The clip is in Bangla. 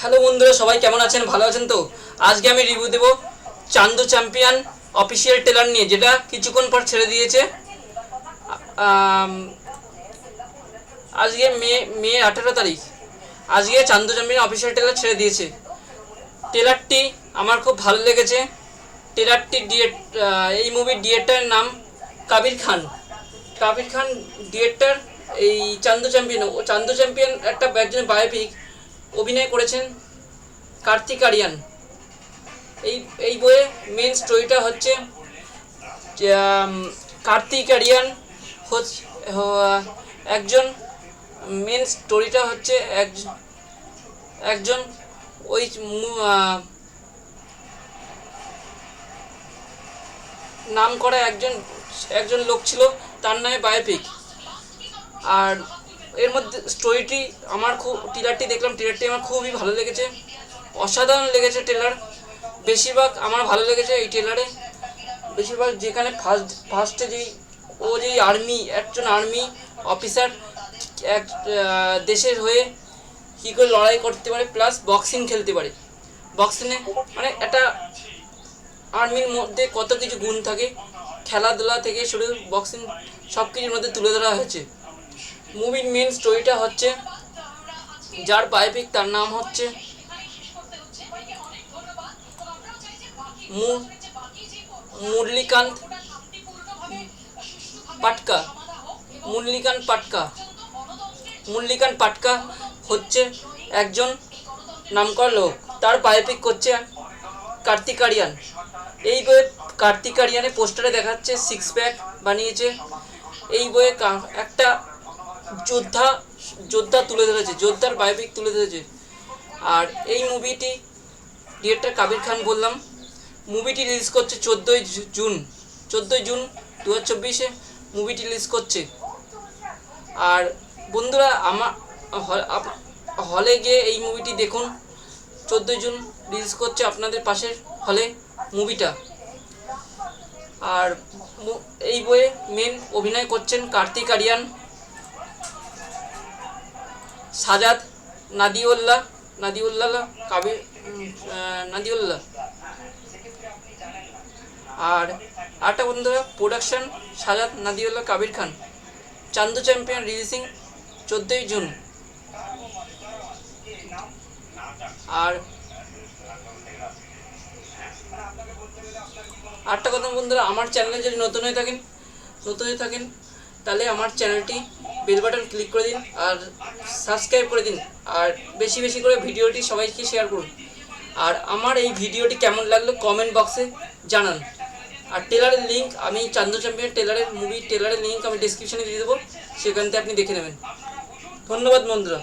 হ্যালো বন্ধুরা, সবাই কেমন আছেন? ভালো আছেন তো? আজকে আমি রিভিউ দেব চান্দু চ্যাম্পিয়ন অফিসিয়াল টেলার নিয়ে, যেটা কিছুক্ষণ পর ছেড়ে দিয়েছে। আজকে মে মে আঠেরো তারিখ। আজকে চান্দু চ্যাম্পিয়ন অফিসিয়াল টেলার ছেড়ে দিয়েছে। টেলারটি আমার খুব ভালো লেগেছে। টেলারটি ডিরেক্ট এই মুভির ডিরেক্টরের নাম কাবির খান। কাবির খান ডিরেক্টর এই চান্দু চ্যাম্পিয়ন ও চান্দু চ্যাম্পিয়ন একটা একজন বায়োপিক অভিনয় করেছেন কার্তিক আরিয়ান। এই এই বইয়ে মেন স্টোরিটা হচ্ছে কার্তিক আরিয়ান একজন মেন স্টোরিটা হচ্ছে একজন ওই নাম করা একজন একজন লোক ছিল, তার নামে বায়োপিক আর এর মধ্যে স্টোরিটি আমার খুব টিলারটি দেখলাম টিলারটি আমার খুবই ভালো লেগেছে। অসাধারণ লেগেছে টেলার বেশিরভাগ আমার ভালো লেগেছে এই টেলারে বেশিরভাগ যেখানে ফার্স্ট ফার্স্টে যেই, ও যেই আর্মি একজন আর্মি অফিসার এক দেশের হয়ে কী করে লড়াই করতে পারে প্লাস বক্সিং খেলতে পারে। বক্সিংয়ে মানে একটা আর্মির মধ্যে কত কিছু গুণ থাকে, খেলাধুলা থেকে শুরু বক্সিং সব কিছুর মধ্যে তুলে ধরা হয়েছে। মুভির মেন স্টোরিটা হচ্ছে, যার বায়োপিক তার নাম হচ্ছে মুরলীকান্ত পাটকা। মুরলীকান্ত পাটকা। মুরলীকান্ত পাটকা হচ্ছে একজন নামকরা লোক। তার বায়োপিক করছে কার্তিক আরিয়ান। এই বইয়ে কার্তিক আরিয়ানের পোস্টারে দেখাচ্ছে সিক্স প্যাক বানিয়েছে। এই বইয়ে একটা যোদ্ধা যোদ্ধা তুলে ধরেছে, যোদ্ধার বায়োপিক তুলে ধরেছে। আর এই মুভিটি, ডিরেক্টর কাবির খান বললাম, মুভিটি রিলিজ করছে চোদ্দোই জুন। চোদ্দোই জুন দু হাজার চব্বিশে মুভিটি রিলিজ করছে। আর বন্ধুরা আমার হলে গিয়ে এই মুভিটি দেখুন। চোদ্দোই জুন রিলিজ করছে আপনাদের পাশের হলে মুভিটা। আর এই বইয়ে মেন অভিনয় করছেন কার্তিক আরিয়ান। সাজাদ, নাদিউল্লাহ নাদিউল্লাহ কাবির নাদিউল্লাহ। আর আরেকটা বন্ধুরা production Sajid, Nadiadwala, Kabir Khan. Chandu champion releasing চোদ্দোই জুন আর আরেকটা কথা বন্ধুরা, আমার চ্যানেলে যদি নতুন হয়ে থাকেন, নতুন হয়ে থাকেন তাহলে আমার চ্যানেলটি বেল বাটন ক্লিক করে দিন আর সাবস্ক্রাইব করে দিন। আর বেশি বেশি করে ভিডিওটি সবাইকে শেয়ার করুন। আর আমার এই ভিডিওটি কেমন লাগল কমেন্ট বক্সে জানান। আর টেলারের লিঙ্ক আমি চান্দ চ্যাম্পিয়ন টেলারের মুভি টেলারের লিঙ্ক আমি ডিসক্রিপশানে দিয়ে দেবো। সেখান থেকে আপনি দেখে নেবেন। ধন্যবাদ বন্ধুরা।